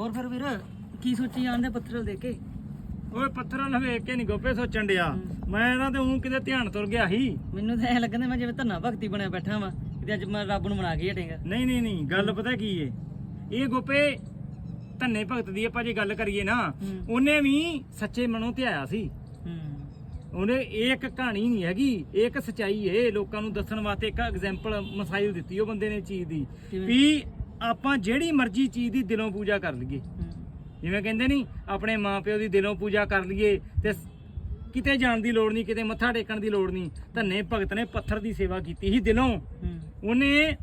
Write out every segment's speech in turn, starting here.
ਹੋਰ ਫਿਰ ਵੀਰ ਕੀ ਸੋਚੀ ਜਾਂਦੇ ਪੱਥਰ ਦੇ ਕੇ? ਓਏ ਪੱਥਰਾਂ ਨੂੰ ਵੇਖ ਕੇ ਨਹੀਂ ਗੋਪੇ ਸੋਚਣ ਡਿਆ। ਮੈਂ ਨਾ ਤੇ ਉਹ ਕਿਤੇ ਧਿਆਨ ਤੁਰ ਗਿਆ ਸੀ। ਮੈਨੂੰ ਤਾਂ ਐ ਲੱਗਦਾ ਮੈਂ ਜਿਵੇਂ ਧੰਨਾ ਭਗਤੀ ਬਣਿਆ ਬੈਠਾ ਵਾਂ ਤੇ ਅੱਜ ਮੈਂ ਰੱਬ ਨੂੰ ਬਣਾ ਕੇ ਹਟੇਗਾ। ਨਹੀਂ ਨਹੀਂ ਨਹੀਂ ਗੱਲ ਪਤਾ ਕੀ ਏ? ਇਹ ਗੋਪੇ ਧੰਨੇ ਭਗਤ ਦੀ ਆਪਾਂ ਜੇ ਗੱਲ ਕਰੀਏ ਨਾ। ਉਹਨੇ ਵੀ ਸੱਚੇ ਮਨੋਂ ਤੇ ਆਇਆ ਸੀ। ਉਹਨੇ ਇਹ ਇੱਕ ਕਹਾਣੀ ਨਹੀਂ ਹੈਗੀ ਇਹ ਇੱਕ ਸਚਾਈ ਏ। ਲੋਕਾਂ ਨੂੰ ਦੱਸਣ ਵਾਸਤੇ ਇੱਕ ਐਗਜ਼ਾਮਪਲ ਮਸਾਈਲ ਦਿੱਤੀ ਉਹ ਬੰਦੇ ਨੇ ਚੀਜ਼ ਦੀ? ਵੀ ਆਪਾਂ ਜਿਹੜੀ ਮਰਜ਼ੀ ਚੀਜ਼ ਦੀ ਦਿਲੋਂ ਪੂਜਾ ਕਰ ਲਈਏ। ਹੂੰ ਜਿਵੇਂ ਕਹਿੰਦੇ ਨਹੀਂ ਆਪਣੇ ਮਾਪਿਓ ਦੀ ਦਿਲੋਂ ਪੂਜਾ ਕਰ ਲਈਏ ਤੇ ਕਿਤੇ ਜਾਣ ਦੀ ਲੋੜ ਨਹੀਂ ਕਿਤੇ ਮੱਥਾ ਟੇਕਣ ਦੀ ਲੋੜ ਨਹੀਂ ਧੰਨੇ ਭਗਤ ਨੇ ਪੱਥਰ ਦੀ ਸੇਵਾ ਕੀਤੀ ਸੀ ਦਿਲੋਂ। ਹੂੰ। ਉਹਨੇ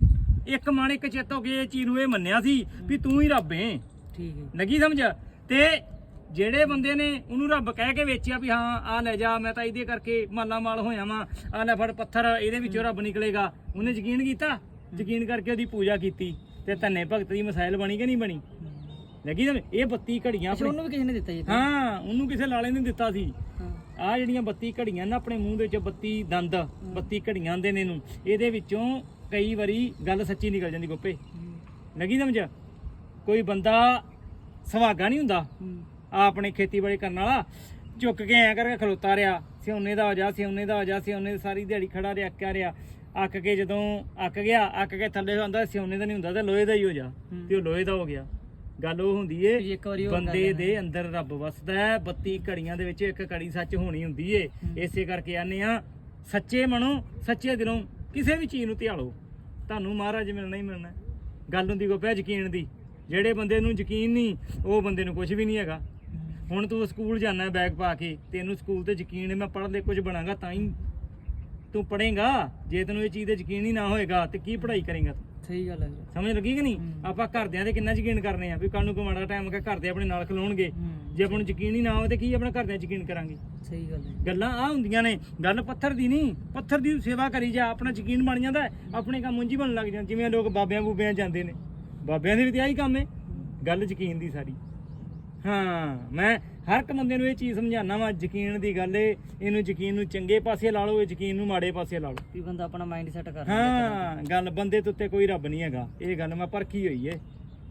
ਇੱਕ ਮਨ ਇੱਕ ਚਿੱਤ ਹੋ ਕੇ ਇਹ ਚੀਜ਼ ਨੂੰ ਇਹ ਮੰਨਿਆ ਸੀ ਵੀ ਤੂੰ ਹੀ ਰੱਬ ਏ ਠੀਕ ਹੈ। ਲੱਗੀ ਸਮਝ? ਤੇ ਜਿਹੜੇ ਬੰਦੇ ਨੇ ਉਹਨੂੰ ਰੱਬ ਕਹਿ ਕੇ ਵੇਚਿਆ ਵੀ ਹਾਂ ਆ ਲੈ ਜਾ ਮੈਂ ਤਾਂ ਇਹਦੇ ਕਰਕੇ ਮਾਲਾ ਮਾਲ ਹੋਇਆ ਵਾਂ ਆ ਲੈ ਫੜ ਪੱਥਰ ਇਹਦੇ ਵਿੱਚੋਂ ਰੱਬ ਨਿਕਲੇਗਾ। ਉਹਨੇ ਯਕੀਨ ਕੀਤਾ? ਯਕੀਨ ਕਰਕੇ ਉਹਦੀ ਪੂਜਾ ਕੀਤੀ। ਤੇ ਧੰਨੇ ਭਗਤ ਦੀ ਮਸਾਇਲ ਬਣੀ ਕਿ ਨਹੀਂ ਬਣੀ? ਲੱਗੀ ਸਮਝ ਇਹ 32 ਘੜੀਆਂ ਅੱਛਾ ਆਪਣੇ ਉਹਨੂੰ ਵੀ ਕਿਸੇ ਨੇ ਦਿੱਤਾ ਜੀ? ਹਾਂ ਉਹਨੂੰ ਕਿਸੇ ਲਾਲੇ ਨੇ ਦਿੱਤਾ ਸੀ। ਹਾਂ। ਆ ਜਿਹੜੀਆਂ 32 ਘੜੀਆਂ ਨਾ ਆਪਣੇ ਮੂੰਹ ਦੇ ਵਿੱਚ 32 ਦੰਦ 32 ਘੜੀਆਂ ਆਂਦੇ ਨੇ ਇਹਨੂੰ। ਇਹਦੇ ਵਿੱਚੋਂ ਕਈ ਵਾਰੀ ਗੱਲ ਸੱਚੀ ਨਿਕਲ ਜਾਂਦੀ ਗੋਪੇ। ਹੂੰ। ਲੱਗੀ ਸਮਝ? ਕੋਈ ਬੰਦਾ ਸੁਹਾਗਾ ਨਹੀਂ ਹੁੰਦਾ। ਹੂੰ। ਆ ਆਪਣੇ ਖੇਤੀਬਾੜੀ ਕਰਨ ਵਾਲਾ ਚੁੱਕ ਕੇ ਐ ਕਰਕੇ ਖਲੋਤਾ ਰਿਹਾ। ਸਿਉਨੇ ਦਾ ਹੋ ਜਾ ਸਿਉਨੇ ਦਾ ਹੋ ਜਾ ਸਿਉਨੇ ਦੀ ਸਾਰੀ ਦਿਹਾੜੀ ਖੜਾ ਰਿਹਾ ਅੱਕਿਆ ਰਿਹਾ। ਅੱਕ ਕੇ ਜਦੋਂ ਅੱਕ ਗਿਆ ਅੱਕ ਕੇ ਥੱਲੇ ਹੁੰਦਾ ਸਿਉਨੇ ਦਾ ਨਹੀਂ ਹੁੰਦਾ ਤੇ ਲੋਹੇ ਦਾ ਹੀ ਹੋ ਜਾ। ਤੇ ਉਹ ਲੋਹੇ ਦਾ ਹੋ ਗਿਆ। ਗੱਲ ਉਹ ਹੁੰਦੀ ਏ ਵੀ ਇੱਕ ਵਾਰੀ ਉਹ ਬੰਦੇ ਦੇ ਅੰਦਰ ਰੱਬ ਵਸਦਾ ਹੈ 32 ਘੜੀਆਂ ਦੇ ਵਿੱਚ ਇੱਕ ਘੜੀ ਸੱਚ ਹੋਣੀ ਹੁੰਦੀ ਏ। ਇਸੇ ਕਰਕੇ ਆਨੇ ਆ ਸੱਚੇ ਮਨੋਂ ਸੱਚੇ ਦਿਲੋਂ ਕਿਸੇ ਵੀ ਚੀਜ਼ ਨੂੰ ਧਿਆਲੋ। ਤੁਹਾਨੂੰ ਮਹਾਰਾਜ ਮਿਲਣਾ ਹੀ ਮਿਲਣਾ ਹੈ। ਗੱਲ ਹੁੰਦੀ ਕੋ ਪਿਆ ਯਕੀਨ ਦੀ। ਜਿਹੜੇ ਬੰਦੇ ਨੂੰ ਯਕੀਨ ਨਹੀਂ ਉਹ ਬੰਦੇ ਨੂੰ ਕੁਝ ਵੀ ਨਹੀਂ ਹੈਗਾ। ਹੁਣ ਤੂੰ ਸਕੂਲ ਜਾਣਾ ਬੈਗ ਪਾ ਕੇ ਤੈਨੂੰ ਸਕੂਲ ਤੇ ਯਕੀਨ ਹੈ ਮੈਂ ਪੜ੍ਹ ਲੈ ਕੁਝ ਬਣਾਂਗਾ ਤਾਂ ਹੀ ਤੂੰ ਪੜ੍ਹੇਗਾ ਜੇ ਤੈਨੂੰ ਇਹ ਚੀਜ਼ ਤੇ ਯਕੀਨ ਹੀ ਨਾ ਹੋਏਗਾ ਤੇ ਕੀ ਪੜ੍ਹਾਈ ਕਰੇਗਾ ਤੂੰ? ਸਹੀ ਗੱਲ ਹੈ ਵੀਰ। ਸਮਝ ਲੱਗੀ ਕਿ ਨਹੀਂ। ਆਪਾਂ ਘਰਦਿਆਂ ਤੇ ਕਿੰਨਾ ਯਕੀਨ ਕਰਨੇ ਆ ਵੀ ਕੱਲ ਨੂੰ ਕੋਈ ਮਾੜਾ ਟਾਈਮ ਕਿ ਘਰਦੇ ਆਪਣੇ ਨਾਲ ਖਲੋਣਗੇ। ਹੂੰ। ਜੇ ਆਪਾਂ ਨੂੰ ਯਕੀਨ ਹੀ ਨਾ ਹੋਵੇ ਤੇ ਕੀ ਆਪਣਾ ਘਰਦਿਆਂ 'ਚ ਯਕੀਨ ਕਰਾਂਗੇ? ਸਹੀ ਗੱਲ ਹੈ ਗੱਲਾਂ ਆ ਹੁੰਦੀਆਂ ਨੇ ਗੱਲ ਪੱਥਰ ਦੀ ਨਹੀਂ ਪੱਥਰ ਦੀ ਸੇਵਾ ਕਰੀ ਜਾ ਆਪਣਾ ਯਕੀਨ ਬਣ ਜਾਂਦਾ ਹੈ, ਆਪਣੇ ਕੰਮ ਉਂਝ ਹੀ ਬਣਨ ਲੱਗ ਜਾਂਦੇ ਜਿਵੇਂ ਲੋਕ ਬਾਬਿਆਂ ਬੂਬਿਆਂ ਜਾਂਦੇ ਨੇ। ਬਾਬਿਆਂ ਦੇ ਵੀ ਤੇ ਆਹੀ ਕੰਮ ਹੈ ਗੱਲ ਯਕੀਨ ਦੀ ਸਾਰੀ। ਹਾਂ ਮੈਂ ਹਰ ਇੱਕ ਬੰਦੇ ਨੂੰ ਇਹ ਚੀਜ਼ ਸਮਝਾਉਣਾ ਵਾ ਯਕੀਨ ਦੀ ਗੱਲ ਏ ਇਹਨੂੰ ਯਕੀਨ ਨੂੰ ਚੰਗੇ ਪਾਸੇ ਲਾ ਲਓ ਇਹ ਯਕੀਨ ਨੂੰ ਮਾੜੇ ਪਾਸੇ ਲਾ ਲਓ। ਵੀ ਬੰਦਾ ਆਪਣਾ ਮਾਈਂਡ ਸੈਟ ਕਰ ਲੈਂਦਾ ਹਾਂ ਗੱਲ ਬੰਦੇ ਦੇ ਉੱਤੇ ਕੋਈ ਰੱਬ ਨਹੀਂ ਹੈਗਾ ਇਹ ਗੱਲ ਮੈਂ ਪਰਖੀ ਹੋਈ ਏ।